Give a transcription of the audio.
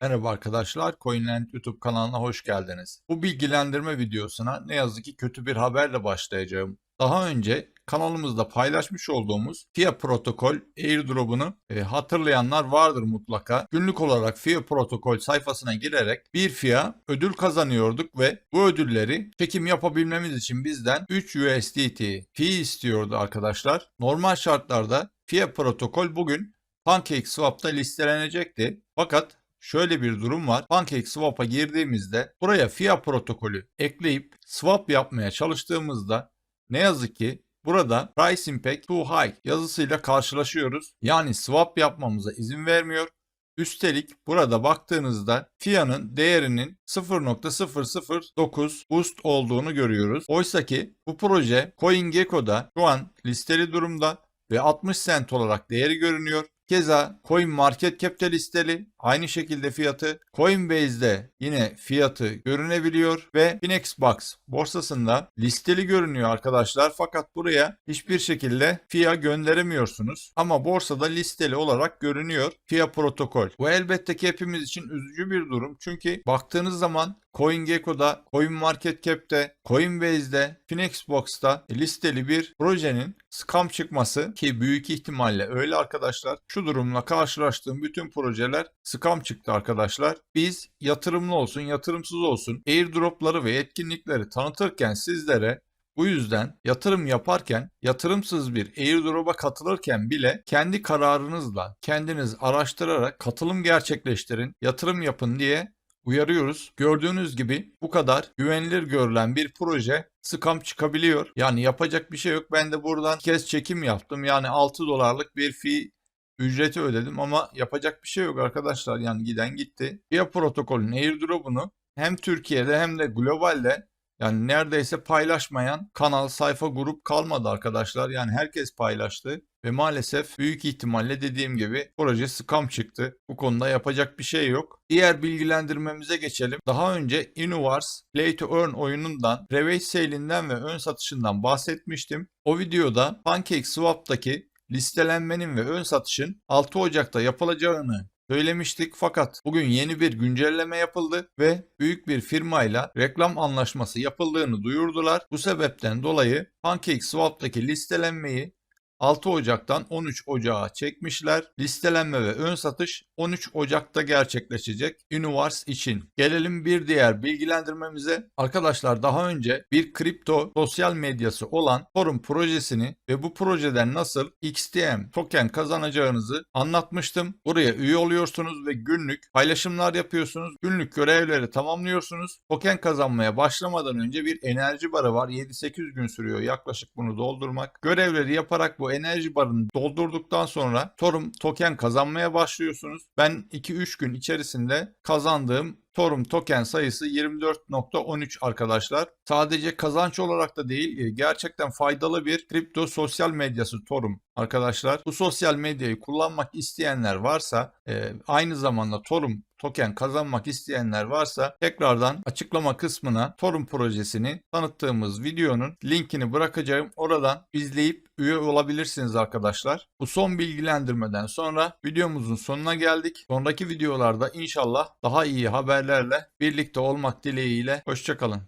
Merhaba arkadaşlar, CoinLand YouTube kanalına hoş geldiniz. Bu bilgilendirme videosuna ne yazık ki kötü bir haberle başlayacağım. Daha önce kanalımızda paylaşmış olduğumuz FIA protokol airdrop'unu e, hatırlayanlar vardır mutlaka. Günlük olarak FIA protokol sayfasına girerek bir FIA ödül kazanıyorduk ve bu ödülleri çekim yapabilmemiz için bizden 3 USDT fee istiyordu arkadaşlar. Normal şartlarda FIA protokol bugün PancakeSwap'ta listelenecekti. Fakat Şöyle bir durum var. PancakeSwap'a girdiğimizde buraya FIA protokolü ekleyip swap yapmaya çalıştığımızda ne yazık ki burada Price Impact Too High yazısıyla karşılaşıyoruz. Yani swap yapmamıza izin vermiyor. Üstelik burada baktığınızda FIA'nın değerinin 0.009 boost olduğunu görüyoruz. Oysa ki bu proje CoinGecko'da şu an listeli durumda ve 60 cent olarak değeri görünüyor. Keza Coin Market Cap'te listeli. Aynı şekilde fiyatı Coinbase'de yine fiyatı görünebiliyor ve Finexbox borsasında listeli görünüyor arkadaşlar. Fakat buraya hiçbir şekilde FIA gönderemiyorsunuz. Ama borsada listeli olarak görünüyor FIA protokol. Bu elbette ki hepimiz için üzücü bir durum. Çünkü baktığınız zaman CoinGecko'da, CoinMarketCap'te, Coinbase'de, Finexbox'ta listeli bir projenin scam çıkması ki büyük ihtimalle öyle arkadaşlar. Şu durumla karşılaştığım bütün projeler scam çıktı arkadaşlar. Biz yatırımlı olsun, yatırımsız olsun airdropları ve etkinlikleri tanıtırken sizlere bu yüzden yatırım yaparken, yatırımsız bir airdrop'a katılırken bile kendi kararınızla, kendiniz araştırarak katılım gerçekleştirin, yatırım yapın diye uyarıyoruz. Gördüğünüz gibi bu kadar güvenilir görülen bir proje scam çıkabiliyor. Yani yapacak bir şey yok. Ben de buradan kez çekim yaptım. Yani 6 dolarlık bir fee ücreti ödedim ama yapacak bir şey yok arkadaşlar. Yani giden gitti. VIA protokolün airdrop'unu hem Türkiye'de hem de globalde yani neredeyse paylaşmayan kanal, sayfa, grup kalmadı arkadaşlar. Yani herkes paylaştı ve maalesef büyük ihtimalle dediğim gibi proje scam çıktı. Bu konuda yapacak bir şey yok. Diğer bilgilendirmemize geçelim. Daha önce Innovars Play to Earn oyunundan private sale'inden ve ön satışından bahsetmiştim. O videoda PancakeSwap'taki listelenmenin ve ön satışın 6 Ocak'ta yapılacağını söylemiştik fakat bugün yeni bir güncelleme yapıldı ve büyük bir firmayla reklam anlaşması yapıldığını duyurdular. Bu sebepten dolayı PancakeSwap'taki listelenmeyi 6 Ocak'tan 13 Ocak'a çekmişler. Listelenme ve ön satış 13 Ocak'ta gerçekleşecek Univars için. Gelelim bir diğer bilgilendirmemize. Arkadaşlar daha önce bir kripto sosyal medyası olan Forum projesini ve bu projeden nasıl XTM token kazanacağınızı anlatmıştım. Buraya üye oluyorsunuz ve günlük paylaşımlar yapıyorsunuz. Günlük görevleri tamamlıyorsunuz. Token kazanmaya başlamadan önce bir enerji barı var. 7-8 gün sürüyor yaklaşık bunu doldurmak. Görevleri yaparak bu enerji barını doldurduktan sonra Torum token kazanmaya başlıyorsunuz. Ben 2-3 gün içerisinde kazandığım Torum token sayısı 24.13 arkadaşlar. Sadece kazanç olarak da değil e, gerçekten faydalı bir kripto sosyal medyası Torum arkadaşlar. Bu sosyal medyayı kullanmak isteyenler varsa e, aynı zamanda Torum token kazanmak isteyenler varsa tekrardan açıklama kısmına Torum projesini tanıttığımız videonun linkini bırakacağım. Oradan izleyip üye olabilirsiniz arkadaşlar. Bu son bilgilendirmeden sonra videomuzun sonuna geldik. Sonraki videolarda inşallah daha iyi haberlerle birlikte olmak dileğiyle. Hoşçakalın.